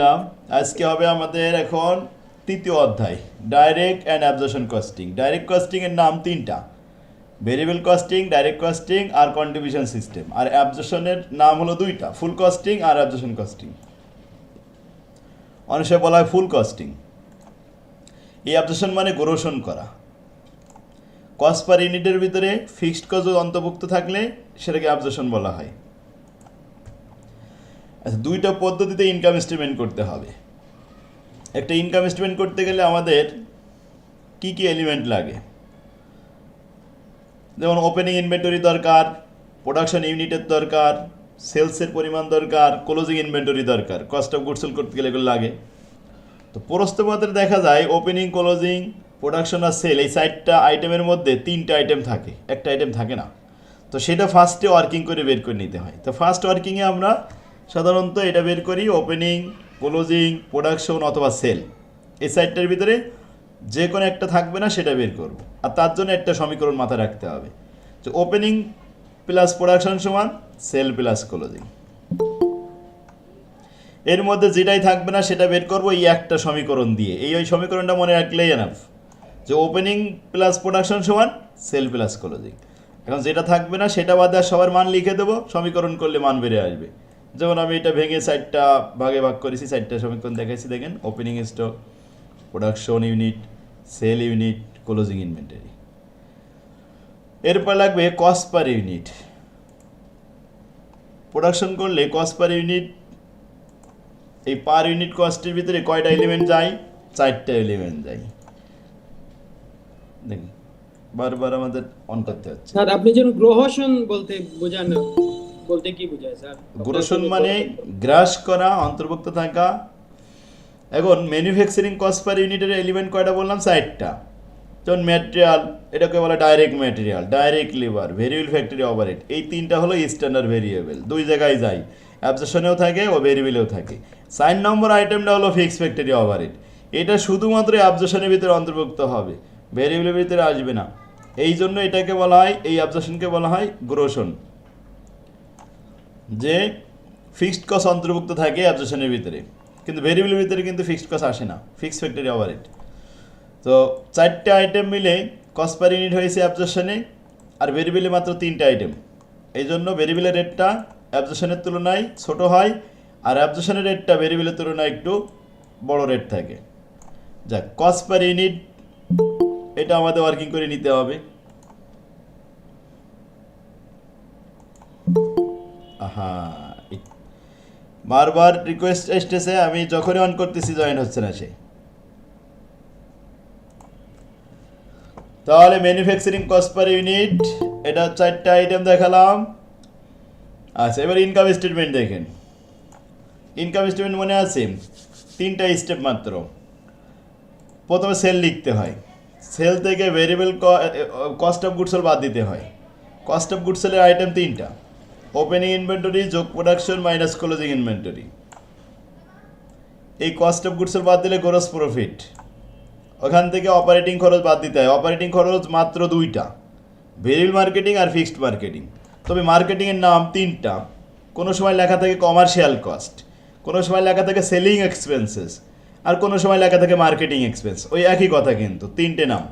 আলহামদুলিল্লাহ আজকে হবে আমাদের এখন তৃতীয় অধ্যায় direct and absorption costing direct costing এর নাম তিনটা। ভেরিয়েবল কস্টিং ডাইরেক্ট কস্টিং আর কন্ট্রিবিউশন সিস্টেম আর অ্যাবজর্পশনের নাম হলো দুইটা ফুল কস্টিং আর অ্যাবজর্পশন কস্টিং অনেক সময় বলা হয় ফুল কস্টিং এই অ্যাবজর্পশন মানে গ্রোষণ করা। কস্ট পার ইউনিটের ভিতরে ফিক্সড কজ অন্তর্ভুক্ত থাকলে সেটাকে অ্যাবজর্পশন বলা হয়। আচ্ছা দুইটা পদ্ধতিতে ইনকাম স্টেটমেন্ট করতে হবে। একটা ইনকাম স্টেটমেন্ট করতে গেলে আমাদের কি কি এলিমেন্ট লাগে? যেমন ওপেনিং ইনভেন্টরি দরকার প্রোডাকশন ইউনিটের দরকার সেলসের পরিমাণ দরকার ক্লোজিং ইনভেন্টরি দরকার কস্ট অফ গুডসেল করতে গেলে এগুলো লাগে। তো প্রস্তপত্রে দেখা যায় ওপেনিং ক্লোজিং প্রোডাকশন আর সেল এই চারটা আইটেমের মধ্যে তিনটা আইটেম থাকে, একটা আইটেম থাকে না। তো সেটা ফার্স্টে ওয়ার্কিং করে বের করে নিতে হয়। তো ফার্স্ট ওয়ার্কিংয়ে আমরা সাধারণত এটা বের করি ওপেনিং ক্লোজিং প্রোডাকশন অথবা সেল এই সাইডটার ভিতরে যে কোনো একটা থাকবে না, সেটা বের করব। আর তার জন্য একটা সমীকরণ মাথায় রাখতে হবে। যে ওপেনিং প্লাস প্রোডাকশন সমান সেল প্লাস ক্লোজিং এর মধ্যে যেটাই থাকবে না, সেটা বের করব এই একটা সমীকরণ দিয়ে। এই ওই সমীকরণটা মনে রাখলেই এনাফ যে ওপেনিং প্লাস প্রোডাকশন সমান সেল প্লাস ক্লোজিং এখন যেটা থাকবে না, সেটা বাদে আর সবার মান লিখে দেবো। সমীকরণ করলে মান বেড়ে আসবে। যেমন আমি এটা ভেঙে সাইডটা ভাগে ভাগ করেছি সাইডটা সমীকরণ দেখাইছি, দেখেন opening stock production unit sale unit closing inventory এরপর লাগবে কস্ট পার ইউনিট প্রোডাকশন করলে কস্ট পার ইউনিট এই পার ইউনিট কস্টের ভিতরে কয়টা এলিমেন্ট যায়? চারটা এলিমেন্ট যায়। দেখুন, বারবার আমাদের অন করতে হচ্ছে। স্যার, আপনি যেন গ্রহণ বলতে বোঝান বলতে কি বোঝায় স্যার গ্রোশন মানে গ্রাস করা অন্তর্ভুক্ত থাকা এখন ম্যানুফ্যাকচারিং কস্ট পার ইউনিটের এলিমেন্ট কয়টা বললাম চারটা যেমন ম্যাটেরিয়াল এটাকে বলে ডাইরেক্ট ম্যাটেরিয়াল ডাইরেক্ট লিভার ভেরিয়েবল ফ্যাক্টরি অপারেট এই তিনটা হলো স্ট্যান্ডার্ড ভেরিয়েবল দুই জায়গায় যায় অ্যাবজেশনেও থাকে ও ভেরিয়েবলেও থাকে। সাইন নম্বর আইটেমটা হলো ফিক্স ফ্যাক্টরি অপারেট এটা শুধুমাত্র অ্যাবজেশনের ভিতরে অন্তর্ভুক্ত হবে। ভেরিয়েবলের ভিতরে আসবে না। এই জন্য এটাকে বলা হয়, এই অ্যাবজেশনকে বলা হয় গ্রোশন যে ফিক্সড কস্ট অন্তর্ভুক্ত থাকে অ্যাবজেশনের ভিতরে। কিন্তু ভেরিয়েবলের ভিতরে কিন্তু ফিক্সড কস্ট আসে না। ফিক্স ফ্যাক্টরি ওভারহেড তো চারটে আইটেম মিলে কস্ট পার ইউনিট হয়েছে অ্যাবজেশনে আর ভেরিয়েবলে মাত্র তিনটে আইটেম এই জন্য ভেরিয়েবলের রেটটা অ্যাবজেশনের তুলনায় ছোট হয় আর অ্যাবজেশনের রেটটা ভেরিয়েবলের তুলনায় একটু বড় রেট থাকে। যাক কস্ট পার ইউনিট এটা আমাদের ওয়ার্কিং করে নিতে হবে। বারবার রিকোয়েস্ট এসতেছে আমি যখনই অন করতেছি জয়েন হচ্ছে না সে। তাহলে ম্যানুফ্যাকচারিং কস্ট পার ইউনিট এটা চারটা আইটেম দেখালাম। আচ্ছা এবার ইনকাম স্টেটমেন্ট দেখেন। ইনকাম স্টেটমেন্ট মনে আছে? তিনটা স্টেপ মাত্র। প্রথমে সেল লিখতে হয়। সেল থেকে ভেরিয়েবল কস্ট অফ গুডসেল বাদ দিতে হয়। কস্ট অফ গুডসেলের আইটেম তিনটা। ওপেনিং ইনভেন্টরি যোগ প্রোডাকশন মাইনাস ক্লোজিং ইনভেন্টরি এই কস্ট অফ গুডসেল বাদ দিলে গ্রোস প্রফিট ওখান থেকে অপারেটিং খরচ বাদ দিতে হয়। অপারেটিং খরচ মাত্র দুইটা। ভেরিয়েবল মার্কেটিং আর ফিক্সড মার্কেটিং তবে মার্কেটিংয়ের নাম তিনটা। কোনো সময় লেখা থাকে কমার্শিয়াল কস্ট কোনো সময় লেখা থাকে সেলিং এক্সপেন্সেস আর কোনো সময় লেখা থাকে মার্কেটিং এক্সপেন্স ওই একই কথা কিন্তু, তিনটে নাম।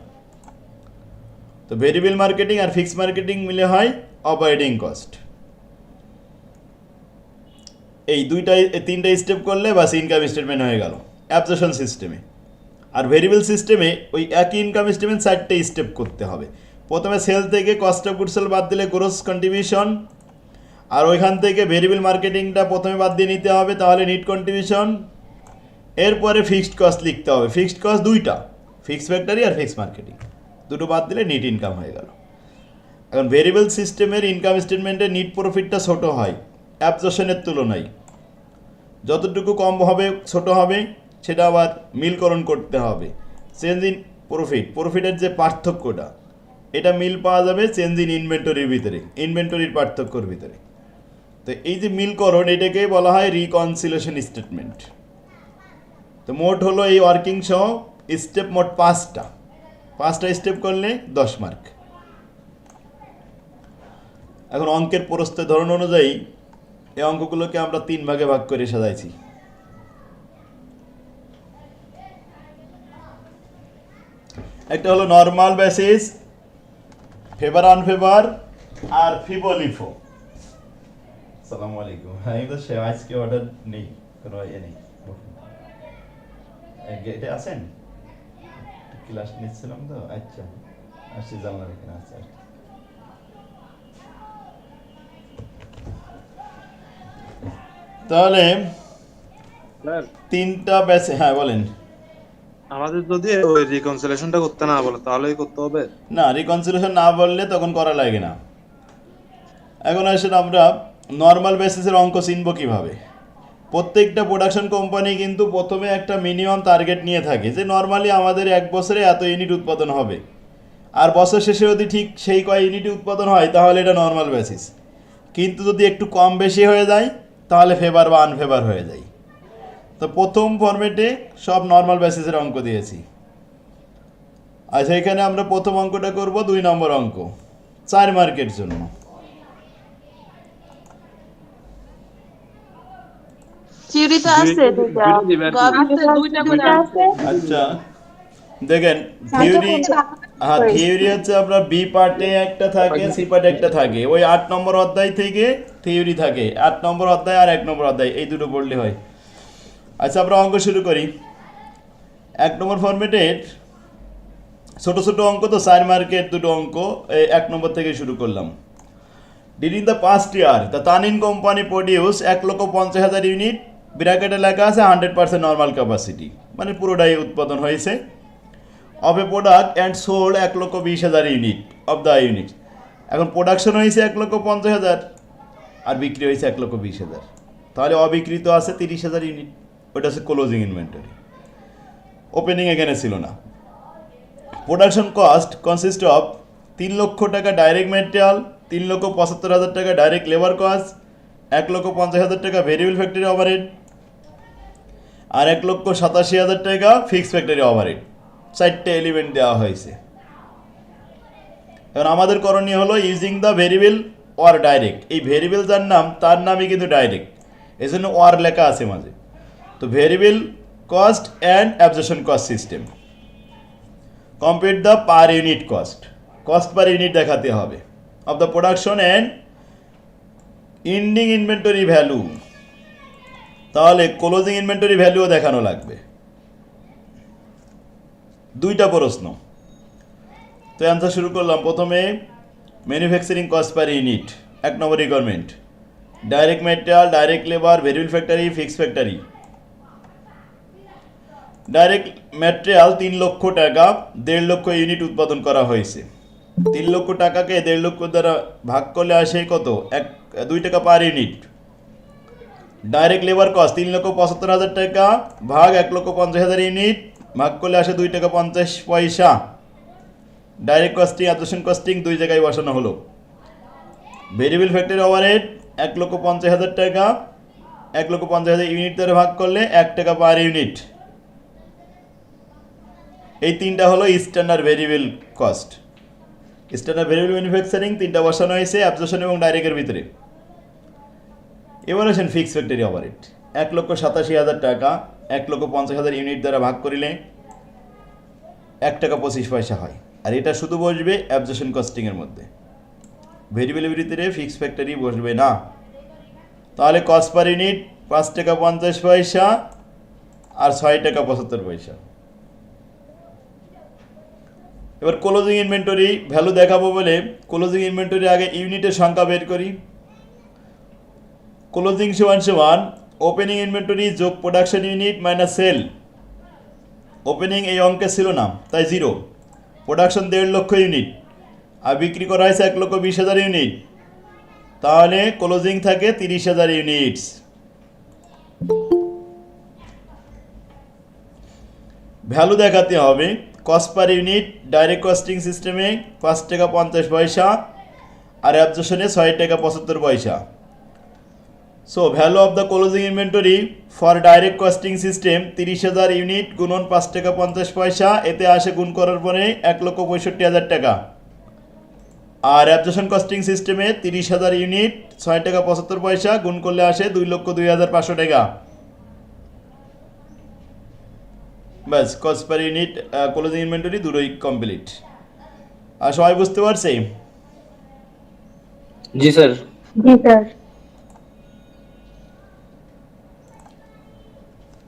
তো ভেরিয়েবল মার্কেটিং আর ফিক্সড মার্কেটিং মিলে হয় অপারেটিং কস্ট এই দুইটাই তিনটা স্টেপ করলে বাস ইনকাম স্টেটমেন্ট হয়ে গেল। অ্যাবজেশন সিস্টেমে আর ভেরিয়েবল সিস্টেমে ওই একই ইনকাম স্টেটমেন্ট চারটে স্টেপ করতে হবে। প্রথমে সেল থেকে কস্ট অফ গুডসেল বাদ দিলে গ্রোস কন্ট্রিবিউশন আর ওইখান থেকে ভেরিয়েবল মার্কেটিংটা প্রথমে বাদ দিয়ে নিতে হবে, তাহলে নিট কন্ট্রিবিউশন এরপরে ফিক্সড কস্ট লিখতে হবে। ফিক্সড কস্ট দুইটা ফিক্সড ফ্যাক্টরি আর ফিক্সড মার্কেটিং দুটো বাদ দিলে নিট ইনকাম হয়ে গেল। এখন ভেরিয়েবল সিস্টেমের ইনকাম স্টেটমেন্টে নিট প্রফিটটা ছোট হয় অ্যাবজর্শনের তুলনায়। যতটুকু কম হবে, ছোট হবে, সেটা আবার মিলকরণ করতে হবে। চেঞ্জ ইন প্রফিট প্রফিটের যে পার্থক্যটা, এটা মিল পাওয়া যাবে চেঞ্জ ইন ইনভেন্টরির ভিতরে ইনভেন্টরির পার্থক্যর ভিতরে। তো এই যে মিলকরণ এটাকে বলা হয় রিকনসিলেশন স্টেটমেন্ট তো মোট হলো এই ওয়ার্কিং সহ স্টেপ মোট পাঁচটা। পাঁচটা স্টেপ করলে দশ মার্ক এখন অঙ্কের প্রস্তুত ধরন অনুযায়ী এই অঙ্কগুলোকে আমরা তিন ভাগে ভাগ করে সাজাইছি। একটা হলো নর্মাল বেসিস ফেভার আনফেভার আর ফিবোলিফো সালাম আলাইকুম। আমি তো সে আজকে অর্ডার নেই, কোনো ইয়ে নেই। গেটে আছেন? ক্লাস নিচ্ছিলাম তো আচ্ছা। আসছি জানলাম এখানে আচ্ছা তাহলে তিনটা বেসে হ্যাঁ বলেন। আমাদের যদি ওই রিকনসিলেশনটা করতে না বলে তাহলেই করতে হবে। না রিকনসিলেশন না বললে তখন করা লাগে না। এখন আসলে আমরা নর্মাল বেসিসের অঙ্ক চিনব কীভাবে। প্রত্যেকটা প্রোডাকশন কোম্পানি কিন্তু প্রথমে একটা মিনিমাম টার্গেট নিয়ে থাকে যে নর্মালি আমাদের এক বছরে এত ইউনিট উৎপাদন হবে। আর বছর শেষে যদি ঠিক সেই কয় ইউনিট উৎপাদন হয় তাহলে এটা নর্মাল বেসিস কিন্তু যদি একটু কম বেশি হয়ে যায় তাহলে ফেভার বা আনফেভার হয়ে যায়। তো প্রথম ফরম্যাটে সব নর্মাল বেসিসের অঙ্ক দিয়েছি। আচ্ছা এখানে আমরা প্রথম অঙ্কটা করব দুই নম্বর অঙ্ক চার মার্কের জন্য। আচ্ছা দেখেন থিওরি হ্যাঁ থিওরি হচ্ছে আমরা বি পার্টে একটা থাকে সি পার্টে একটা থাকে। ওই আট নম্বর অধ্যায় থেকে থিওরি থাকে। আট নম্বর অধ্যায় আর এক নম্বর অধ্যায় এই দুটো পড়লে হয়। আচ্ছা আমরা অঙ্ক শুরু করি। এক নম্বর ফরম্যাটের ছোট ছোট অঙ্ক তো চার মার্কের দুটো অঙ্ক এই এক নম্বর থেকে শুরু করলাম। During the past year the তানিন company produce এক লক্ষ পঞ্চাশ হাজার ইউনিট ব্র্যাকেটে লেখা আছে হান্ড্রেড পার্সেন্ট নর্মাল ক্যাপাসিটি মানে পুরোটাই উৎপাদন হয়েছে। Of a product and sold এক লক্ষ বিশ হাজার ইউনিট অফ দ্য ইউনিট এখন প্রোডাকশন হয়েছে এক লক্ষ পঞ্চাশ হাজার আর বিক্রি হয়েছে এক লক্ষ বিশ হাজার। তাহলে অবিকৃত আছে তিরিশ হাজার ইউনিট ওটা হচ্ছে ক্লোজিং ইনভেন্টরি ওপেনিং এখানে ছিল না। প্রোডাকশন কস্ট কনসিস্ট অফ তিন লক্ষ টাকা ডাইরেক্ট মেটেরিয়াল তিন লক্ষ পঁচাত্তর হাজার টাকা ডাইরেক্ট লেবার কস্ট এক লক্ষ পঞ্চাশ হাজার টাকা ভেরিয়েবল ফ্যাক্টরি ওভারহেড আর এক লক্ষ সাতাশি হাজার টাকা ফিক্সড ফ্যাক্টরি ওভারহেড চারটে এলিমেন্ট দেওয়া হয়েছে। এবার আমাদের করণীয় হলো using the variable or direct এই ভেরিয়েবল যার নাম, তার নামই কিন্তু ডাইরেক্ট এই জন্য ওয়ার লেখা আছে মাঝে। তো variable cost and absorption cost system compute the per unit cost cost per unit দেখাতে হবে। Of the production and ending inventory value তাহলে ক্লোজিং ইনভেন্টরি ভ্যালুও দেখানো লাগবে। দুইটা প্রশ্ন। তো অ্যান্সার শুরু করলাম। প্রথমে ম্যানুফ্যাকচারিং কস্ট পার ইউনিট এক নম্বর requirement direct material direct labour variable factory fix factory direct material তিন লক্ষ টাকা, দেড় লক্ষ ইউনিট উৎপাদন করা হয়েছে। তিন লক্ষ টাকাকে দেড় লক্ষ দ্বারা ভাগ করলে আসে কত? এক, দুই টাকা per unit direct labour cost তিন লক্ষ পঁচাত্তর হাজার টাকা, ভাগ এক লক্ষ পঞ্চাশ হাজার ইউনিট ভাগ করলে আসে দুই টাকা পঞ্চাশ পয়সা। ডাইরেক্ট কস্টিং অ্যাবজেশন কস্টিং দুই জায়গায় বসানো হলো। ভেরিয়েবল ফ্যাক্টরি ওভারহেড এক লক্ষ পঞ্চাশ হাজার টাকা। এক লক্ষ পঞ্চাশ হাজার ইউনিট দ্বারা ভাগ করলে এক টাকা পার ইউনিট এই তিনটা হলো standard variable cost standard variable manufacturing তিনটা বসানো হয়েছে অ্যাবজেশন এবং ডাইরেক্টের ভিতরে। এবার আসেন ফিক্স ফ্যাক্টরি ওভারহেড এক লক্ষ সাতাশি হাজার টাকা। এক লক্ষ পঞ্চাশ হাজার ইউনিট দ্বারা ভাগ করিলে এক টাকা পঁচিশ পয়সা হয়। আর এটা শুধু বসবে অ্যাবজেশন কস্টিংয়ের মধ্যে। ভেরিয়েবলের ভিতরে ফিক্স ফ্যাক্টরি বসবে না। তাহলে কস্ট পার ইউনিট পাঁচ টাকা পঞ্চাশ পয়সা আর ছয় টাকা পঁচাত্তর পয়সা। এবার ক্লোজিং ইনভেন্টরি ভ্যালু দেখাবো বলে ক্লোজিং ইনভেন্টরি আগে ইউনিটের সংখ্যা বের করি। ক্লোজিং সমান সমান ওপেনিং ইনভেন্টরি যোগ production unit minus sale opening এই অঙ্কে ছিল না তাই জিরো প্রোডাকশন দেড় লক্ষ ইউনিট আর বিক্রি করা হয়েছে এক লক্ষ বিশ হাজার ইউনিট তাহলে ক্লোজিং থাকে তিরিশ হাজার ইউনিটস ভ্যালু দেখাতে হবে। Cost per unit direct costing সিস্টেমে পাঁচ টাকা পঞ্চাশ পয়সা আর অ্যাবজেশনে ছয় টাকা পঁচাত্তর পয়সা। So value of the closing inventory for direct costing system তিরিশ হাজার ইউনিট গুণন পাঁচ টাকা পঞ্চাশ পয়সা। এতে আসে গুণ করার পরে এক লক্ষ পঁয়ষট্টি হাজার টাকা। আর অ্যাবজেশন কস্টিং সিস্টেমে তিরিশ হাজার ইউনিট ছয় টাকা পঁচাত্তর পয়সা গুণ করলে আসে দুই লক্ষ দুই হাজার পাঁচশো টাকা। ব্যাস cost per unit closing inventory দুটোই কমপ্লিট আর সবাই বুঝতে পারছে? জি স্যার। জি স্যার।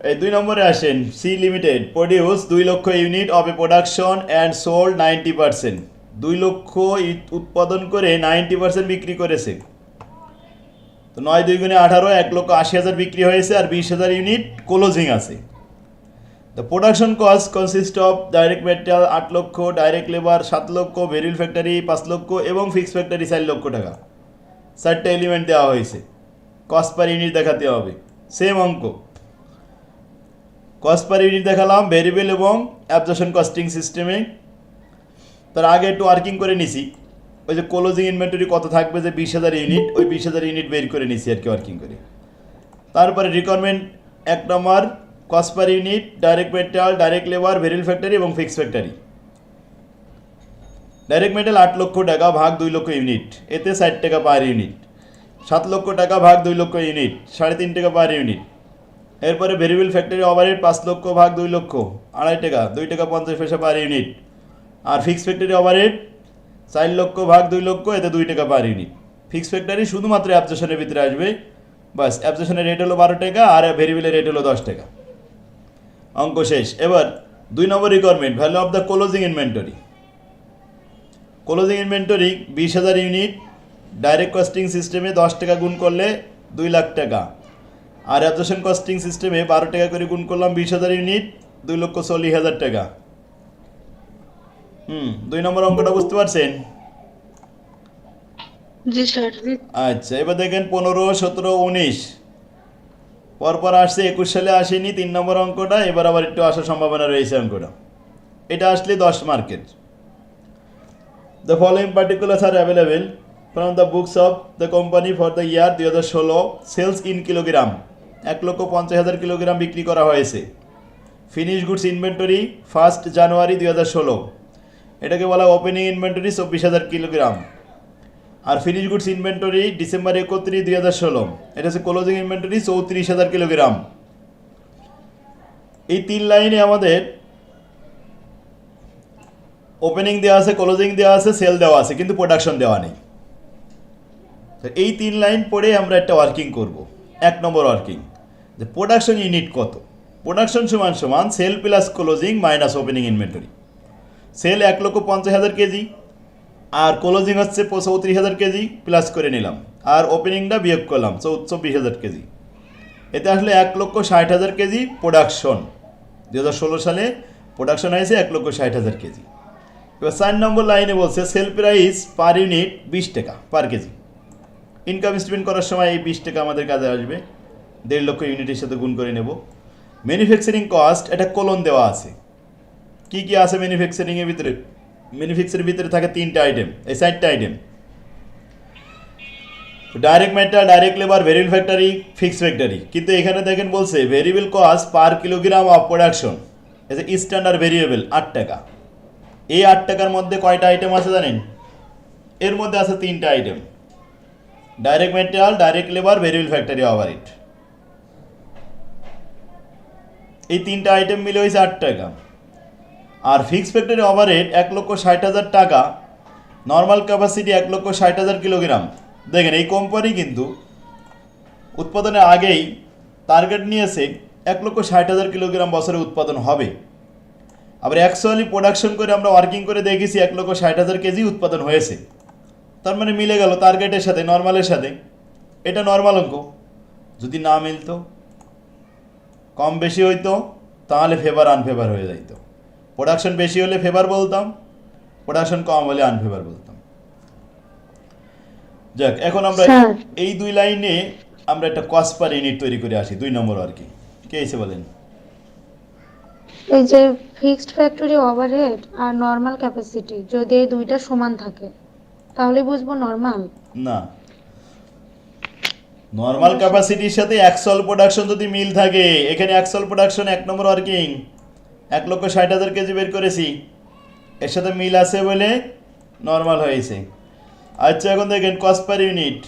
এই দুই নম্বরে আসেন সি লিমিটেড প্রডিউস দুই lakh unit of a production and sold ninety percent দুই লক্ষ উৎপাদন করে নাইনটি পার্সেন্ট বিক্রি করেছে। তো নয় দুই গুণে আঠারো, এক লক্ষ আশি হাজার বিক্রি হয়েছে আর বিশ হাজার ইউনিট ক্লোজিং আছে। The production cost consist of direct material আট লক্ষ ডাইরেক্ট লেবার সাত লক্ষ ভেরিল ফ্যাক্টরি পাঁচ লক্ষ এবং ফিক্স ফ্যাক্টরি চার লক্ষ টাকা। চারটে এলিমেন্ট দেওয়া হয়েছে। কস্ট পার ইউনিট দেখাতে হবে। সেম অঙ্ক। কস্ট পার ইউনিট দেখালাম ভেরিয়েবল এবং অ্যাবজর্পশন কস্টিং সিস্টেমে তার আগে একটু ওয়ার্কিং করে নিছি। ওই যে ক্লোজিং ইনভেন্টরি কত থাকবে যে বিশ হাজার ইউনিট ওই বিশ হাজার ইউনিট বের করে নিছি আর কি ওয়ার্কিং করে। তারপরে রিকোয়ারমেন্ট এক নম্বর cost per unit direct material direct labour ভেরিল factory এবং ফিক্স ফ্যাক্টরি ডাইরেক্ট মেটেরিয়াল আট লক্ষ টাকা ভাগ দুই লক্ষ ইউনিট এতে ষাট টাকা পার ইউনিট সাত লক্ষ টাকা ভাগ দুই লক্ষ ইউনিট সাড়ে তিন টাকা পার ইউনিট এরপরে ভেরিয়েবল ফ্যাক্টরি ওভারহেড পাঁচ লক্ষ ভাগ দুই লক্ষ, আড়াই টাকা, দুই টাকা পঞ্চাশ পয়সা পার ইউনিট আর ফিক্স ফ্যাক্টরি ওভারহেড চার লক্ষ ভাগ দুই লক্ষ, এতে দুই টাকা পার ইউনিট ফিক্স ফ্যাক্টরি শুধুমাত্র অ্যাবজেশনের ভিতরে আসবে। বাস অ্যাবজেশনের রেট হলো বারো টাকা আর ভেরিয়েবলের রেট হলো দশ টাকা। অঙ্ক শেষ। এবার দুই নম্বর requirement value of the closing inventory closing inventory বিশ হাজার ইউনিট ডাইরেক্ট কস্টিং সিস্টেমে দশ টাকা গুণ করলে দুই লাখ টাকা। আর অ্যাবজেশন কস্টিং সিস্টেমে বারো টাকা করে গুণ করলাম বিশ হাজার ইউনিট দুই লক্ষ চল্লিশ হাজার টাকা। হুম দুই নম্বর অঙ্কটা বুঝতে পারছেন? জি স্যার। আচ্ছা এবার দেখেন পনেরো সতেরো উনিশ। পরপর আসছে একুশ সালে আসেনি তিন নম্বর অঙ্কটা এবার আবার একটু আসার সম্ভাবনা রয়েছে অঙ্কটা। এটা আসলে দশ market the following particulars are available from the books of the company for the year দুই হাজার ষোলো সেলস ইন কিলোগ্রাম এক লক্ষ পঞ্চাশ হাজার কিলোগ্রাম বিক্রি করা হয়েছে। Finish goods inventory first January দুই হাজার ষোলো। এটাকে বলা ওপেনিং ইনভেন্টরি চব্বিশ হাজার কিলোগ্রাম। আর ফিনিশ গুডস ইনভেন্টরি ডিসেম্বর একত্রিশ দুই হাজার ষোলো। এটা হচ্ছে ক্লোজিং ইনভেন্টরি চৌত্রিশ হাজার কিলোগ্রাম। এই তিন লাইনে আমাদের ওপেনিং দেওয়া আছে ক্লোজিং দেওয়া আছে সেল দেওয়া আছে, কিন্তু প্রোডাকশন দেওয়া নেই। এই তিন লাইন পড়ে আমরা একটা ওয়ার্কিং করব। এক নম্বর ওয়ার্কিং যে প্রোডাকশন ইউনিট কত? প্রোডাকশন সমান সমান sale plus closing minus opening inventory sale এক লক্ষ পঞ্চাশ হাজার কেজি, আর ক্লোজিং হচ্ছে চৌত্রিশ হাজার কেজি প্লাস করে নিলাম, আর ওপেনিংটা বিয়োগ করলাম চব্বিশ হাজার কেজি। এতে আসলে এক লক্ষ ষাট হাজার কেজি প্রোডাকশন দু হাজার ষোলো সালে প্রোডাকশন হয়েছে এক লক্ষ ষাট হাজার কেজি। এবার চার নম্বর লাইনে বলছে সেল প্রাইস পার ইউনিট বিশ টাকা পার কেজি। ইনকাম স্টেটমেন্ট করার সময় এই বিশ টাকা আমাদের কাজে আসবে। দেড় লক্ষ ইউনিটের সাথে গুণ করে নেব। ম্যানুফ্যাকচারিং কস্ট একটা কোলন দেওয়া আছে। কি কি আছে ম্যানুফ্যাকচারিংয়ের ভিতরে? ম্যানুফ্যাকচারের ভিতরে থাকে তিনটা আইটেম এই চারটা item direct metal direct labour variable factory fix factory কিন্তু এখানে দেখেন বলছে variable cost per kilogram of production as a standard variable আট টাকা। এই আট টাকার মধ্যে কয়টা আইটেম আছে জানেন? এর মধ্যে আছে তিনটা item direct material direct labour variable factory overhead এই তিনটা আইটেম মিলে হয়েছে আট টাকা। আর ফিক্স ফ্যাক্টরি ওভারহেড এক লক্ষ ষাট হাজার টাকা নর্মাল ক্যাপাসিটি এক লক্ষ ষাট হাজার কিলোগ্রাম দেখেন, এই কোম্পানি কিন্তু উৎপাদনের আগেই টার্গেট নিয়েছে এক লক্ষ ষাট হাজার কিলোগ্রাম বছরে উৎপাদন হবে। আবার অ্যাকচুয়ালি প্রোডাকশন করে আমরা ওয়ার্কিং করে দেখেছি এক লক্ষ ষাট হাজার কেজি উৎপাদন হয়েছে। তার মানে মিলে গেল টার্গেটের সাথে নর্মালের সাথে। এটা নর্মাল অঙ্ক। যদি না মিলতো কম বেশি হইতো তাহলে ফেভার আনফেভার হয়ে যাইতো। প্রোডাকশন বেশি হলে ফেভার বলতাম প্রোডাকশন কম হলে আনফেভার বলতাম। যাক এখন আমরা এই দুই লাইনে আমরা একটা কস্ট পার ইউনিট তৈরি করে আসি দুই নম্বর আর কি। কে এসে বলেন? এই যে ফিক্সড ফ্যাক্টরি ওভারহেড আর নর্মাল ক্যাপাসিটি যদি এই দুইটা সমান থাকে তাহলে বুঝব নরমাল না। নর্মাল ক্যাপাসিটির সাথে অ্যাকচুয়াল প্রোডাকশন যদি মিল থাকে, এখানে অ্যাকচুয়াল প্রোডাকশন এক নম্বর ওয়ার্কিং এক লক্ষ ষাট হাজার কেজি বের করেছি। এর সাথে মিল আছে বলে নর্মাল হয়েছে। আচ্ছা এখন দেখেন cost per unit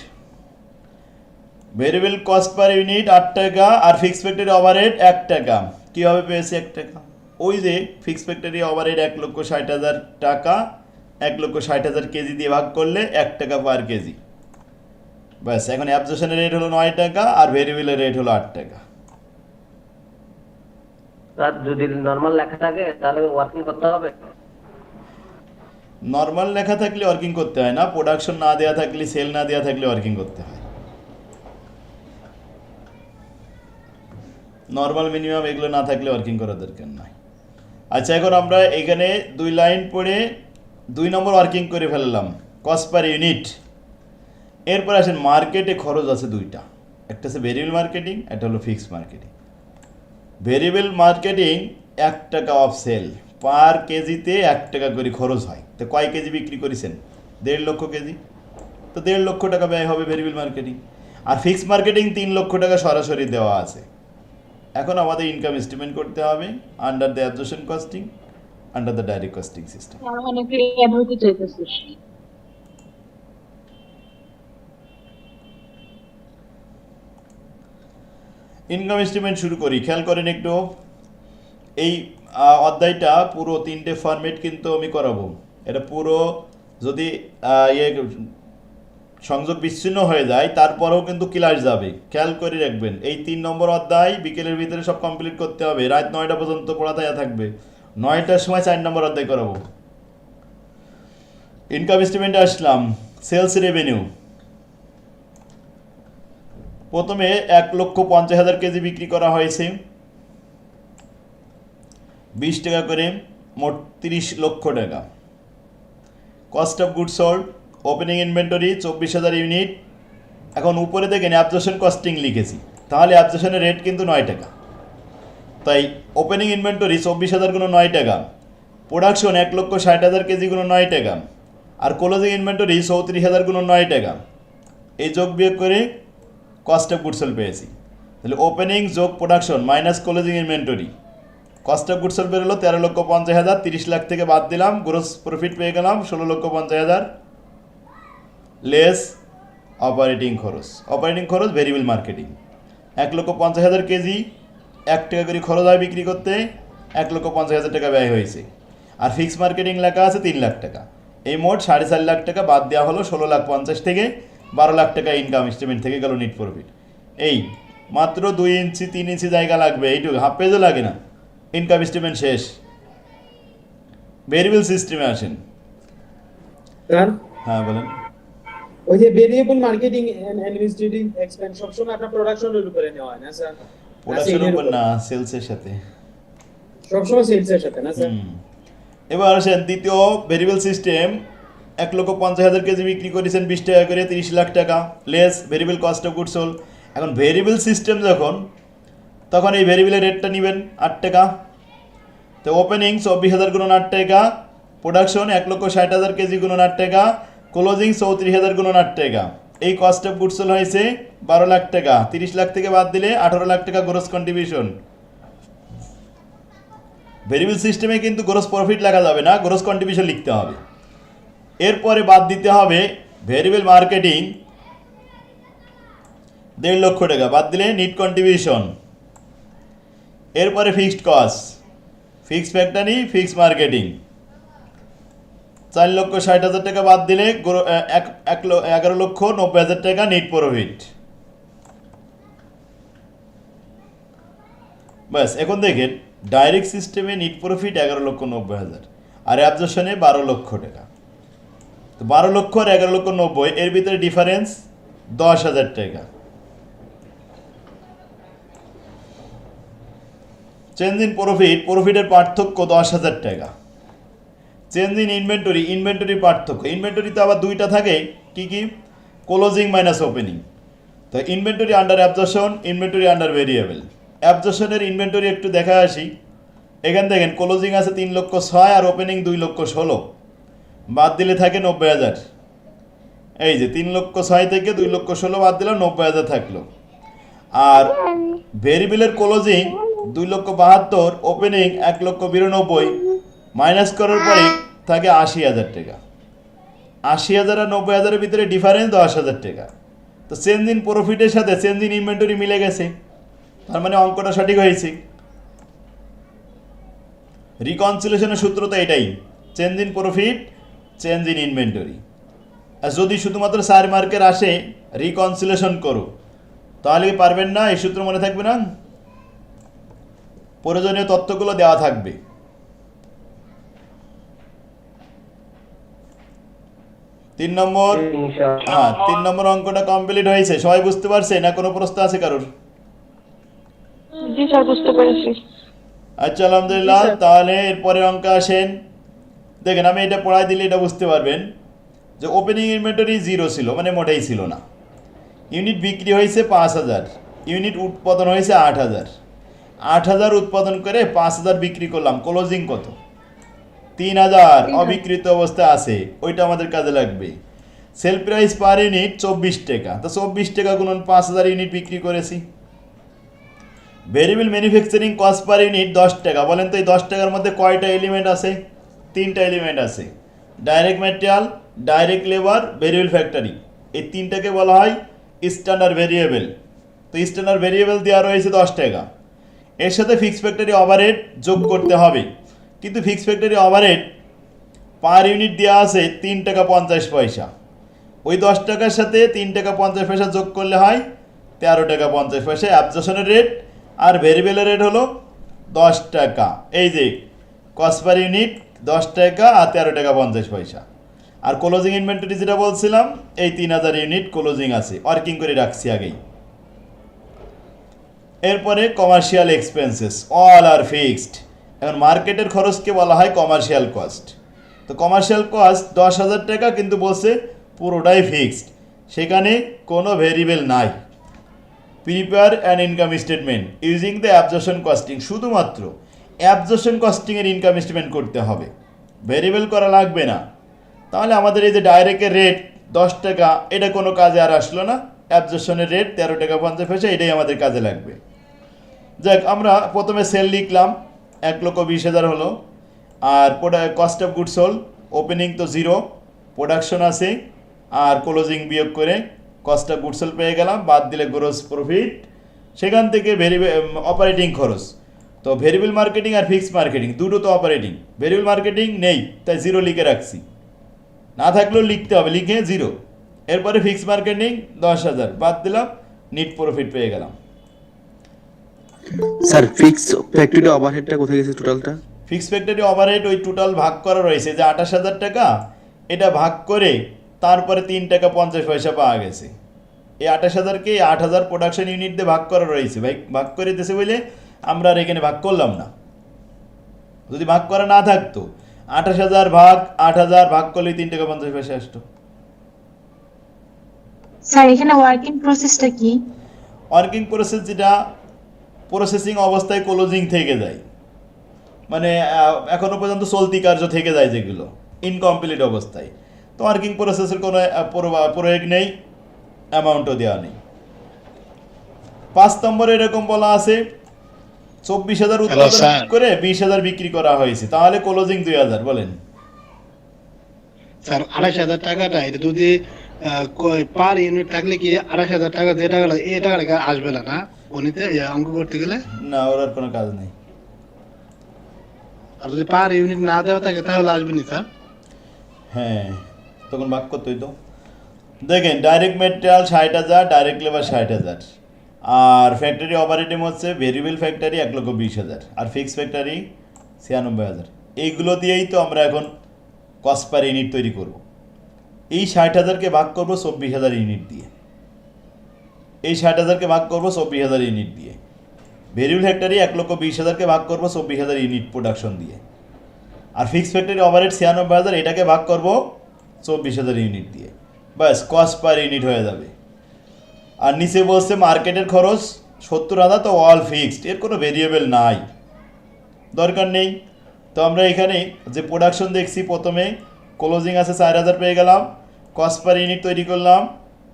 variable cost per unit আট টাকা আর ফিক্স ফ্যাক্টরি ওভারহেড এক টাকা। কীভাবে পেয়েছি এক টাকা? ওই যে ফিক্স ফ্যাক্টরি ওভারহেড এক লক্ষ ষাট হাজার টাকা, এক লক্ষ ষাট হাজার কেজি দিয়ে ভাগ করলে এক টাকা পার কেজি। ব্যাস এখন অ্যাবজর্শনের রেট হলো নয় টাকা আর ভেরিয়েবলের রেট হলো আট টাকা। আর যদি নর্মাল লেখা থাকে তাহলে ওয়ার্কিং করতে হবে? নর্মাল লেখা থাকলে ওয়ার্কিং করতে হয় না প্রোডাকশন না দেওয়া থাকলে সেল না দেওয়া থাকলে ওয়ার্কিং করতে হয়। নর্মাল মিনিমাম এগুলো না থাকলে ওয়ার্কিং করার দরকার নয় আচ্ছা এখন আমরা এখানে দুই লাইন পড়ে দুই নম্বর ওয়ার্কিং করে ফেললাম। কস্ট পার ইউনিট এরপর আসেন মার্কেটে খরচ আছে দুইটা। একটা হচ্ছে ভেরিয়েবল মার্কেটিং একটা হলো ফিক্সড মার্কেটিং ভেরিয়েবল মার্কেটিং এক টাকা অফ সেল পার কেজিতে এক টাকা করে খরচ হয়। তো কয় কেজি বিক্রি করেছেন? দেড় লক্ষ কেজি। তো দেড় লক্ষ টাকা ব্যয় হবে ভেরিয়েবল মার্কেটিং আর ফিক্সড মার্কেটিং তিন লক্ষ টাকা সরাসরি দেওয়া আছে। এখন আমাদের ইনকাম এস্টিমেট করতে হবে under the absorption costing under the direct costing system অনেকে অ্যাড হইতে চাইতেছিস ইনকাম এস্টিমেট শুরু করি, খেয়াল করেন একটু। এই অধ্যায়টা পুরো তিনটে ফরম্যাট কিন্তু আমি করাবো। এটা পুরো যদি ইয়ে সংযোগ বিচ্ছিন্ন হয়ে যায়, তারপরেও কিন্তু ক্লাস যাবে। খেয়াল করে রাখবেন, এই তিন নম্বর অধ্যায় বিকেলের ভিতরে সব কমপ্লিট করতে হবে। রাত নয়টা পর্যন্ত পড়া দেওয়া থাকবে। নয়টার সময় চার নম্বর অধ্যায় করাবো। ইনকাম এস্টিমেন্টে আসলাম। সেলস রেভিনিউ প্রথমে এক লক্ষ পঞ্চাশ হাজার কেজি বিক্রি করা হয়েছে। বিশ টাকা করে মোট তিরিশ লক্ষ টাকা। Cost of good sold opening inventory চব্বিশ হাজার ইউনিট এখন উপরে দেখেন অ্যাবজর্শন কস্টিং লিখেছি। তাহলে অ্যাবজর্শনের রেট কিন্তু নয় টাকা। তাই ওপেনিং ইনভেন্টরি চব্বিশ হাজার কোনো নয় টাকা। প্রোডাকশন এক লক্ষ ষাট হাজার কেজি কোনো নয় টাকা। আর ক্লোজিং ইনভেন্টরি চৌত্রিশ হাজার কোনো নয় টাকা। এই যোগ বিয়োগ করে কস্ট অফ গুডসেল পেয়েছি। তাহলে ওপেনিং যোগ production minus closing inventory cost of goods sold বেরোলো তেরো লক্ষ পঞ্চাশ হাজার, তিরিশ লাখ থেকে বাদ দিলাম গ্রোস প্রফিট পেয়ে গেলাম ষোলো লক্ষ পঞ্চাশ হাজার। লেস অপারেটিং খরচ। অপারেটিং খরচ ভেরিয়েবল মার্কেটিং এক লক্ষ পঞ্চাশ হাজার কেজি, এক টাকা করে খরচ হয় বিক্রি করতে, এক লক্ষ পঞ্চাশ হাজার টাকা ব্যয় হয়েছে। আর ফিক্স মার্কেটিং লেখা আছে তিন লাখ টাকা। এই মোট সাড়ে চার লাখ টাকা বাদ দেওয়া হলো ষোলো লাখ পঞ্চাশ থেকে। বারো লাখ টাকা ইনকাম স্টেটমেন্ট থেকে গেল নিট প্রফিট এই মাত্র দুই ইঞ্চি তিন ইঞ্চি জায়গা লাগবে এইটুকু হাফ পেজও লাগে না। ইনকাম স্টেটমেন্ট শেষ। ভেরিয়েবল সিস্টেমে আসেন। হ্যাঁ? বলেন। ওই যে variable marketing and administrative expense সবসময় আপনার প্রোডাকশনের উপরে নেওয়া হয় না স্যার প্রোডাকশনের উপর না সেলসের সাথে। সবসময় সেলসের সাথে না স্যার। এবার আসেন দ্বিতীয় ভেরিয়েবল সিস্টেম এক লক্ষ পঞ্চাশ হাজার কেজি বিক্রি করেছেন বিশ টাকা করে তিরিশ লাখ টাকা। Less variable cost of goods sold এখন ভেরিয়েবল সিস্টেম যখন, তখন এই ভেরিয়েবলের রেটটা নেবেন আট টাকা। তো ওপেনিং চব্বিশ হাজার গুণন আট টাকা প্রোডাকশন এক লক্ষ ষাট হাজার কেজি গুণন আট টাকা ক্লোজিং চৌত্রিশ হাজার গুণন আট টাকা। এই কস্ট অফ গুডস সোল্ড হয়েছে বারো লাখ টাকা। তিরিশ লাখ থেকে বাদ দিলে আঠারো লাখ টাকা গ্রোস কন্ট্রিবিউশন ভেরিয়েবল সিস্টেমে কিন্তু গ্রোস প্রফিট লেখা যাবে না গ্রোস কন্ট্রিবিউশন লিখতে হবে। এরপরে বাদ দিতে হবে ভেরিয়েবল মার্কেটিং দেড় লক্ষ টাকা। বাদ দিলে নিট কন্ট্রিবিউশন এরপরে fixed cost fixed factory fixed marketing চার লক্ষ ষাট হাজার টাকা বাদ দিলে এগারো লক্ষ নব্বই হাজার টাকা নিট প্রফিট ব্যাস, এখন দেখেন ডাইরেক্ট সিস্টেমে নিট প্রফিট এগারো লক্ষ নব্বই হাজার, আর অ্যাবজর্শনে বারো লক্ষ টাকা। তো বারো লক্ষ আর এগারো লক্ষ নব্বই, এর ভিতরে ডিফারেন্স দশ হাজার টাকা। চেঞ্জ ইন প্রফিট প্রফিটের পার্থক্য দশ হাজার টাকা। চেঞ্জ ইন ইনভেন্টরি ইনভেন্টরি পার্থক্য। ইনভেন্টরিতে আবার দুইটা থাকে, কি কি? ক্লোজিং মাইনাস ওপেনিং তো inventory under absorption inventory under variable অ্যাবজর্শনের inventory একটু দেখা আসি। এখান দেখেন ক্লোজিং আছে তিন লক্ষ ছয় আর ওপেনিং দুই লক্ষ ষোলো। বাদ দিলে থাকে নব্বই হাজার। এই যে তিন লক্ষ ছয় থেকে দুই লক্ষ ষোলো বাদ দিলাম নব্বই হাজার থাকল। আর ভেরিয়েবলের ক্লোজিং দুই লক্ষ বাহাত্তর ওপেনিং এক লক্ষ বিরানব্বই মাইনাস করার পরে থাকে আশি হাজার টাকা। আশি হাজার আর নব্বই হাজারের ভিতরে ডিফারেন্স দশ হাজার টাকা। তো চেঞ্জ ইন প্রফিটের সাথে চেঞ্জ ইন ইনভেন্টরি মিলে গেছে। তার মানে অঙ্কটা সঠিক হয়েছে। রিকনসিলেশনের সূত্র তো এটাই। Change in profit change in inventory আর যদি শুধুমাত্র চার মার্কের আসে রিকনসিলেশন করো তাহলে কি পারবেন না? এই সূত্র মনে থাকবে না? প্রয়োজনীয় তথ্যগুলো দেওয়া থাকবে। তিন নম্বর হ্যাঁ তিন নম্বর অঙ্কটা কমপ্লিট হয়েছে। সবাই বুঝতে পারছে না কোনো প্রশ্ন আছে কারোর? আচ্ছা আলহামদুলিল্লাহ। তাহলে এরপরে অঙ্ক আসেন দেখেন আমি এটা পড়াই দিলে এটা বুঝতে পারবেন যে ওপেনিং ইনভেন্টরি জিরো ছিল মানে মোটেই ছিল না। ইউনিট বিক্রি হয়েছে পাঁচ হাজার ইউনিট উৎপাদন হয়েছে আট হাজার। আট হাজার উৎপাদন করে পাঁচ হাজার বিক্রি করলাম ক্লোজিং কত? তিন হাজার অবিকৃত অবস্থা আছে ওইটা আমাদের কাজে লাগবে। সেল প্রাইস পার ইউনিট চব্বিশ টাকা তো চব্বিশ টাকা গুণন পাঁচ হাজার ইউনিট বিক্রি করেছি। Variable manufacturing cost per unit দশ টাকা বলেন তো এই দশ টাকার মধ্যে কয়টা এলিমেন্ট আছে? তিনটা এলিমেন্ট আছে। Direct material direct labour variable factory এই তিনটাকে বলা হয় স্ট্যান্ডার্ড ভেরিয়েবল তো স্ট্যান্ডার্ড ভেরিয়েবল দেওয়া রয়েছে দশ টাকা। এর সাথে ফিক্স ফ্যাক্টরি ওভারহেড যোগ করতে হবে। কিন্তু fix factory overhead per unit দেওয়া আছে তিন টাকা পঞ্চাশ পয়সা। ওই দশ টাকার সাথে তিন টাকা পঞ্চাশ পয়সা যোগ করলে হয় তেরো টাকা পঞ্চাশ পয়সা। অ্যাবজর্শনের রেট আর ভেরিয়েবলের রেট হলো দশ টাকা। এই যে কস্ট পার ইউনিট দশ টাকা আর তেরো টাকা পঞ্চাশ পয়সা। আর ক্লোজিং ইনভেন্টরি যেটা বলছিলাম, এই তিন হাজার ইউনিট ক্লোজিং আছে ওয়ার্কিং করে রাখছি আগেই। এরপরে কমার্শিয়াল এক্সপেন্সেস অল আর ফিক্সড এখন মার্কেটের খরচকে বলা হয় কমার্শিয়াল কস্ট তো কমার্শিয়াল কস্ট দশ হাজার টাকা, কিন্তু বলছে পুরোটাই ফিক্সড সেখানে কোনো ভেরিয়েবল নাই। Prepare and income statement using the absorption costing শুধুমাত্র অ্যাবজর্শন কস্টিংয়ের ইনকাম স্টেটমেন্ট করতে হবে। ভেরিয়েবল করা লাগবে না। তাহলে আমাদের এই যে ডাইরেক্টের রেট দশ টাকা, এটা কোনো কাজে আর আসলো না। অ্যাবজর্শনের রেট তেরো টাকা পঞ্চাশ পয়সা, এটাই আমাদের কাজে লাগবে। যাক, আমরা প্রথমে সেল লিখলাম, এক লক্ষ বিশ হাজার হলো। আর cost of goods whole opening তো জিরো প্রোডাকশন আছে। আর ক্লোজিং বিয়োগ করে কস্ট অফ গুডস হোল পেয়ে গেলাম, বাদ দিলে গ্রোস প্রফিট সেখান থেকে ভেরি অপারেটিং খরচ। তো ভেরিয়েবল মার্কেটিং আর ফিক্সড মার্কেটিং দুটো তো অপারেটিং ভেরিয়েবল মার্কেটিং নেই তাই জিরো লিখে রাখছি। না থাকলেও লিখতে হবে লিখে জিরো এরপরে ফিক্সড মার্কেটিং দশ হাজার। বাদ দিলাম নিট প্রফিট পেয়ে গেলাম। স্যার ফিক্স ফ্যাক্টরি ওভারহেডটা কোথায় গেছে টোটালটা ফিক্স ফ্যাক্টরি ওভারহেড ওই টোটাল ভাগ করা রয়েছে যে আঠাশ হাজার টাকা এটা ভাগ করে তারপরে তিন টাকা পঞ্চাশ পয়সা পাওয়া গেছে। এই আঠাশ হাজারকে আট হাজার প্রোডাকশন ইউনিট দিয়ে ভাগ করা রয়েছে। ভাই ভাগ করে দিয়েছে বলে আমরা আর এখানে ভাগ করলাম না। যদি ভাগ করা না থাকতো আঠাশ হাজার ভাগ আট হাজার ভাগ করলে তিন টাকা পঞ্চাশ পয়সা আসতো। স্যার এখানে ওয়ার্কিং প্রসেসটা কি? ওয়ার্কিং প্রসেস যেটা প্রসেসিং অবস্থায় ক্লোজিং থেকে যায়। মানে এখনও পর্যন্ত চলতি কার্য থেকে যায় যেগুলো ইনকমপ্লিট অবস্থায়। তো ওয়ার্কিং প্রসেসের কোনো প্রয়োগ নেই অ্যামাউন্টও দেওয়া নেই। পাঁচ নম্বরে এরকম বলা আছে চব্বিশ হাজার উৎপাদন করে বিশ হাজার বিক্রি করা হয়েছে। তাহলে ক্লোজিং দুই হাজার বলেন। স্যার আড়াইশ হাজার টাকাটা এটা যদি পার ইউনিট থাকলে কি আড়াইশ হাজার টাকা যে টাকাটা এই টাকাটা আসবে না না? গণিতে অঙ্ক করতে গেলে? না ওর আর কোনো কাজ নেই। আর যদি পার ইউনিট না দেওয়া থাকে তাহলে আসবে নি স্যার হ্যাঁ তখন ভাগ করতেই তো দেখেন ডাইরেক্ট মেটেরিয়াল ষাট হাজার ডাইরেক্ট লেবার ষাট হাজার। আর ফ্যাক্টরি অপারেটিং হচ্ছে ভেরিয়েবল ফ্যাক্টরি এক লক্ষ বিশ হাজার, আর ফিক্স ফ্যাক্টরি ছিয়ানব্বই হাজার। এইগুলো দিয়েই তো আমরা এখন কস্ট পার ইউনিট তৈরি করব। এই ষাট হাজারকে ভাগ করব চব্বিশ হাজার ইউনিট দিয়ে। এই ষাট হাজারকে ভাগ করব চব্বিশ হাজার ইউনিট দিয়ে। ভেরিয়েবল ফ্যাক্টরি এক লক্ষ বিশ হাজারকে ভাগ করব চব্বিশ হাজার ইউনিট প্রোডাকশন দিয়ে। আর ফিক্স ফ্যাক্টরি ওভারহেড ছিয়ানব্বই হাজার, এটাকে ভাগ করব চব্বিশ হাজার ইউনিট দিয়ে। ব্যাস কস্ট পার ইউনিট হয়ে যাবে। আর নিচে বলছে মার্কেটের খরচ সত্তর হাজার, তো অল ফিক্সড এর কোনো ভেরিয়েবল নাই। দরকার নেই। তো আমরা এখানে যে প্রোডাকশন দেখছি, প্রথমে ক্লোজিং আছে চার হাজার পেয়ে গেলাম। কস্ট পার ইউনিট তৈরি করলাম।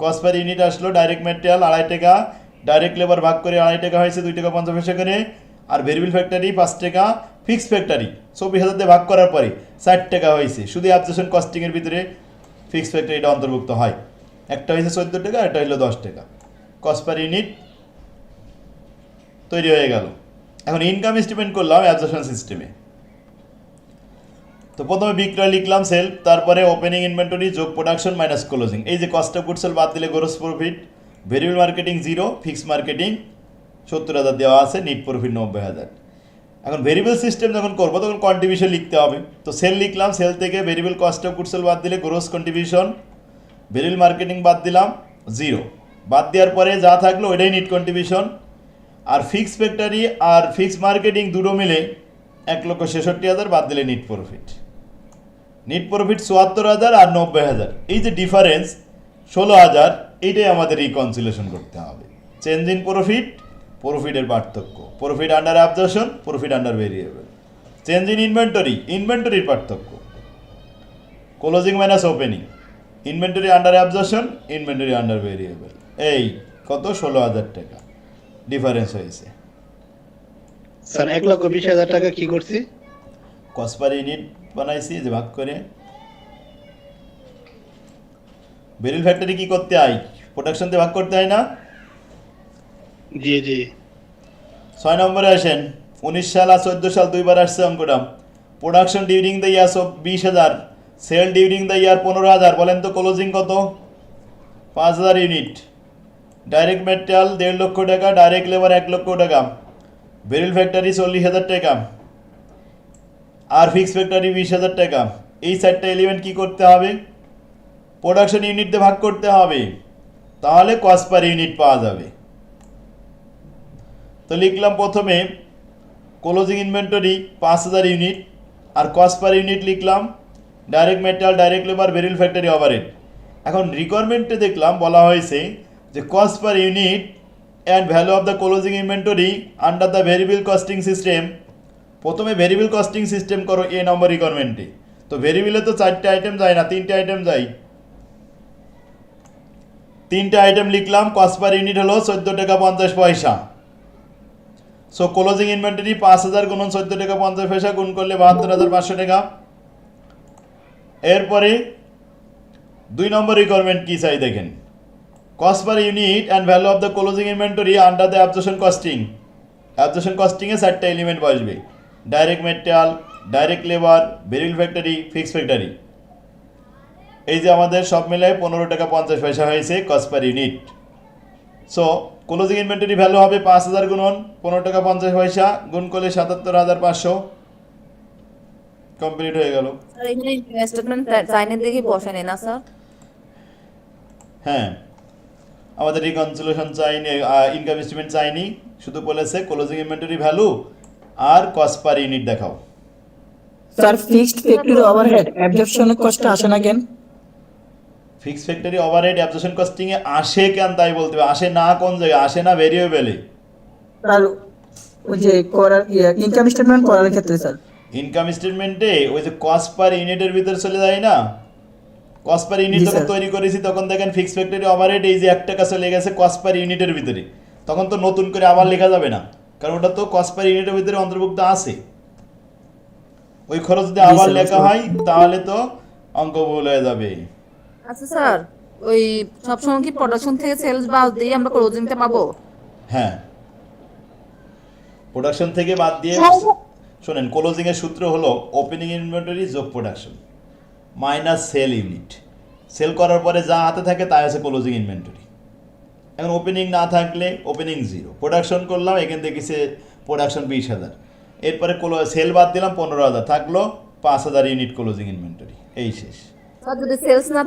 কস্ট পার ইউনিট আসলো ডাইরেক্ট ম্যাটেরিয়াল আড়াই টাকা। ডাইরেক্ট লেবার ভাগ করে আড়াই টাকা হয়েছে, দুই টাকা পঞ্চাশ পয়সা করে। আর ভেরিয়েবল ফ্যাক্টরি পাঁচ টাকা ফিক্স ফ্যাক্টরি চব্বিশ হাজার দিয়ে ভাগ করার পরে ষাট টাকা হয়েছে। শুধু অ্যাবজেশন কস্টিংয়ের ভিতরে ফিক্স ফ্যাক্টরিটা অন্তর্ভুক্ত হয়। একটা হয়েছে চোদ্দ টাকা, একটা হলো দশ টাকা। কস্ট পার ইউনিট তৈরি হয়ে গেল। এখন ইনকাম স্টেটমেন্ট করলাম অ্যাবজেশন সিস্টেমে তো প্রথমে বিক্রয় লিখলাম সেল তারপরে ওপেনিং ইনভেন্টরি যোগ প্রোডাকশন মাইনাস ক্লোজিং এই যে কস্ট অফ গুড বাদ দিলে gross profit variable marketing zero fix marketing সত্তর হাজার দেওয়া আছে নিট প্রফিট নব্বই হাজার। এখন ভেরিয়েবল সিস্টেম যখন করব, তখন কন্ট্রিবিউশন লিখতে হবে। তো সেল লিখলাম সেল থেকে variable cost of good sale বাদ দিলে গ্রোস কন্ট্রিবিউশন ভেরিয়েবল মার্কেটিং বাদ দিলাম জিরো বাদ দেওয়ার পরে যা থাকল ওইটাই নিট কন্ট্রিবিউশন আর ফিক্স ফ্যাক্টরি আর ফিক্স মার্কেটিং দুটো মিলে এক লক্ষ ছেষট্টি হাজার বাদ দিলে নিট প্রফিট নিট প্রফিট চুয়াত্তর হাজার আর নব্বই হাজার। এই যে ডিফারেন্স ষোলো হাজার, এইটাই আমাদের রিকনসিলেশন করতে হবে। চেঞ্জ ইন প্রফিট প্রফিটের পার্থক্য। Profit under absorption profit under variable change in inventory ইনভেন্টরির পার্থক্য। Closing minus opening inventory under absorption inventory under variable এই কত? ষোলো হাজার টাকা। ডিফারেন্স হয়েছে। স্যার এক লক্ষ বিশ হাজার টাকা কি করছি? কসপার ইউনিট বানাইছি যে ভাগ করে। বেরিল ফ্যাক্টরি কি করতে হয়? প্রোডাকশন দিয়ে ভাগ করতে হয় না? জি জি। ছয় নম্বরে আসেন। উনিশ সাল আর চোদ্দ সাল দুইবার আসছে অঙ্কটা প্রোডাকশন ডিউরিং দ্য ইয়ার সব বিশ হাজার। সেল ডিউরিং দ্য ইয়ার পনেরো হাজার। বলেন তো ক্লোজিং কত? পাঁচ হাজার ইউনিট ডাইরেক্ট মেটেরিয়াল দেড় লক্ষ টাকা ডাইরেক্ট লেবার এক লক্ষ টাকা। বেরিল ফ্যাক্টরি চল্লিশ হাজার টাকা। আর ফিক্স ফ্যাক্টরি বিশ হাজার টাকা। এই চারটা এলিমেন্ট কি করতে হবে? প্রোডাকশন ইউনিট দিয়ে ভাগ করতে হবে। তাহলে কস্ট পার ইউনিট পাওয়া যাবে। তো লিখলাম প্রথমে ক্লোজিং ইনভেন্টরি পাঁচ হাজার ইউনিট আর কস্ট পার ইউনিট লিখলাম direct metal direct labour variable factory overhead এখন রিকোয়ারমেন্টে দেখলাম, বলা হয়েছে যে cost per unit and value of the closing inventory under the variable costing system প্রথমে ভেরিয়েবল কস্টিং সিস্টেম করো এ নম্বর রিকোয়ারমেন্টে তো ভেরিয়েবলে তো চারটে আইটেম যায় না, তিনটে আইটেম যায়। তিনটে আইটেম লিখলাম কস্ট পার ইউনিট হলো চোদ্দ টাকা পঞ্চাশ পয়সা। সো ক্লোজিং ইনভেন্টরি পাঁচ হাজার গুণন চোদ্দ টাকা পঞ্চাশ পয়সা গুণ করলে বাহাত্তর হাজার পাঁচশো টাকা। এরপরে দুই নম্বর রিকোয়ারমেন্ট কী চাই দেখেন। Cost per unit and value of the closing inventory under the absorption costing absorption কস্টিংয়ে চারটা এলিমেন্ট বসবে direct material direct labour variable factory fix factory এই যে আমাদের সব মিলে পনেরো টাকা পঞ্চাশ পয়সা হয়েছে cost per unit so closing inventory value হবে পাঁচ হাজার গুণন পনেরো টাকা পঞ্চাশ পয়সা গুণ করলে সাতাত্তর হাজার পাঁচশো। কমপ্লিট হয়ে গেল। স্যার চাইনের দিকে বসেনি না স্যার হ্যাঁ। আমাদের রিকনসিলেশন চাইনি ইনকাম স্টেটমেন্ট চাইনি শুধু বলেছে ক্লোজিং ইনভেন্টরি ভ্যালু আর কস্ট পার ইউনিট দেখাও। স্যার ফিক্সড ফ্যাক্টরি ওভারহেড অ্যাবজর্পশনের কষ্ট আসে না কেন? ফিক্স ফ্যাক্টরি ওভারহেড অ্যাবজর্পশন কস্টিংয়ে আসে কেন তাই বলতে হবে? আসে না কোন জায়গায়? আসে না ভেরিয়েবলে আর ওই যে করার ইনকাম স্টেটমেন্ট করার ক্ষেত্রে স্যার ইনকাম স্টেটমেন্টে ওই যে কস্ট পার ইউনিটের ভিতরে চলে যায় না? কস্ট পার ইউনিট যখন তৈরি করেছি তখন দেখেন ফিক্স ফ্যাক্টরি ওভারহেড এই যে এক টাকা চলে গেছে কস্ট পার ইউনিটের ভিতরে। তখন তো নতুন করে আবার লেখা যাবে না কারণ ওটা তো কসপার ইউনিটের ভিতরে অন্তর্ভুক্ত আছে। ওই খরচ যদি আবার লেখা হয় তাহলে তো অঙ্ক ভুল হয়ে যাবে। আচ্ছা স্যার ওই সবসময় কি প্রোডাকশন থেকে সেলস বাদ দিয়ে আমরা ক্লোজিংটা পাবো? হ্যাঁ। প্রোডাকশন থেকে বাদ দিয়ে শোনেন ক্লোজিং এর সূত্র হলো ওপেনিং ইনভেন্টরি যোগ production minus sale unit. Sale করার পরে যা হাতে থাকে তাই আছে ক্লোজিং ইনভেন্টরি এখন ওপেনিং না থাকলে ওপেনিং জিরো প্রোডাকশন করলাম, এখান থেকে সে প্রোডাকশন বিশ হাজার। এরপরে সেল বাদ দিলাম পনেরো হাজার। থাকল পাঁচ হাজার ইউনিট ক্লোজিং ইনভেন্টরি এই শেষ। না